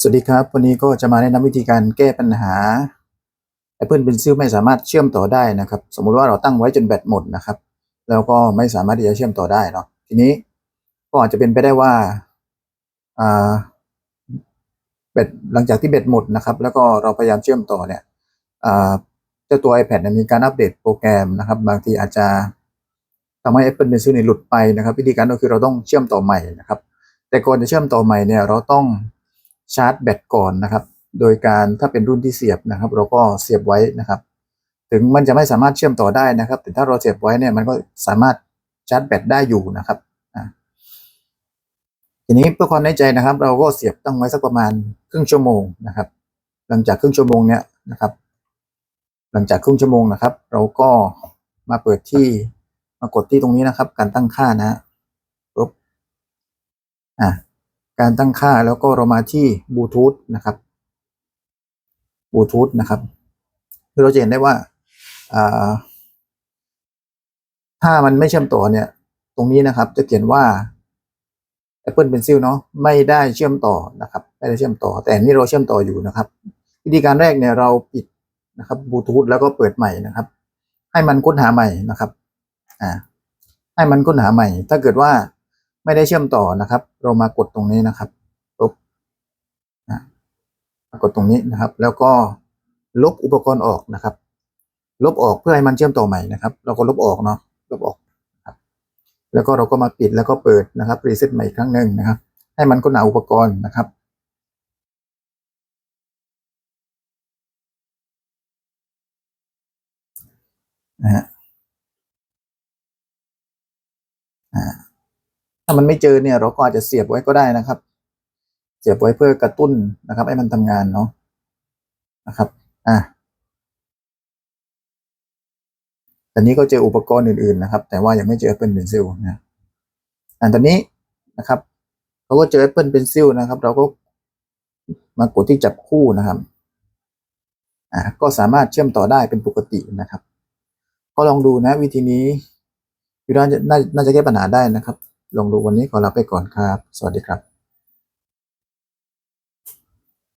สวัสดีครับ วันนี้ก็จะมาแนะนำวิธีการแก้ปัญหา Apple Pencil ไม่สามารถเชื่อมต่อได้นะครับ สมมุติว่าเราตั้งไว้จนแบตหมดนะครับ แล้วก็ไม่สามารถที่จะเชื่อมต่อได้เนาะทีนี้ก็อาจจะเป็นไปได้ว่าอ่าแบตหลังจากที่แบตหมดนะครับ แล้วก็เราพยายามเชื่อมต่อเนี่ยอ่าเจ้าตัว iPad มีการอัปเดตโปรแกรมนะครับ บางทีอาจจะทำให้ Apple Pencil เนี่ยหลุดไปนะครับ วิธีการก็คือเราต้องเชื่อมต่อใหม่นะครับ แต่ก่อนจะเชื่อมต่อใหม่เนี่ยเราต้อง ชาร์จแบตก่อนนะครับ โดยการถ้าเป็นรุ่นที่เสียบนะครับ เราก็เสียบไว้นะครับ ถึงมันจะไม่สามารถเชื่อมต่อได้นะครับ แต่ถ้าเราเสียบไว้เนี่ยมันก็สามารถชาร์จแบตได้อยู่นะครับอ่าทีนี้เพื่อความแน่ใจนะครับ เราก็เสียบตั้งไว้สักประมาณครึ่งชั่วโมงนะครับ หลังจากครึ่งชั่วโมงเนี่ยนะครับ หลังจากครึ่งชั่วโมงนะครับ เราก็มาเปิดที่มากดที่ตรงนี้นะครับ การตั้งค่านะฮะปุ๊บอ่า การตั้งค่าแล้วก็เรามาที่บลูทูธนะครับบลูทูธนะครับคือเราจะเห็นได้ว่าถ้ามันไม่เชื่อมต่อเนี่ย ตรงนี้นะครับจะเขียนว่า Apple Pencil เนาะไม่ได้เชื่อมต่อนะครับ ไม่ได้เชื่อมต่อ แต่นนี่เราเชื่อมต่ออยู่นะครับ วิธีการแรกเนี่ยเราปิดนะครับบลูทูธแล้วก็เปิดใหม่นะครับ ให้มันค้นหาใหม่นะครับ อ่า ให้มันค้นหาใหม่ ถ้าเกิดว่า ไม่ได้เชื่อมต่อนะครับ เรามากดตรงนี้นะครับปุ๊บมากดตรงนี้นะครับ แล้วก็ลบอุปกรณ์ออกนะครับ ลบออกเพื่อให้มันเชื่อมต่อใหม่นะครับ เราก็ลบออกเนาะลบออกครับแล้วก็เราก็มาปิดแล้วก็เปิดนะครับรีเซ็ตใหม่อีกครั้งหนึ่งนะครับ ให้มันค้นาอุปกรณ์นะครับนะฮะอ่า ถ้ามันไม่เจอเนี่ยเราก็อาจจะเสียบไว้ก็ได้นะครับ เสียบไว้เพื่อกระตุ้นนะครับ ให้มันทำงานเนาะนะครับอ่าตอนนี้ก็เจออุปกรณ์อื่นๆนะครับ แต่ว่ายังไม่เจอ Apple Pencil นะอันตอนนี้นะครับเราก็เจอ Apple Pencil นะครับ เราก็มากดที่จับคู่นะครับอ่าก็สามารถเชื่อมต่อได้เป็นปกตินะครับ ก็ลองดูนะวิธีนี้คิดว่าจะน่าน่าจะแก้ปัญหาได้นะครับ ลองดูวันนี้ขอลาไปก่อนครับ สวัสดีครับ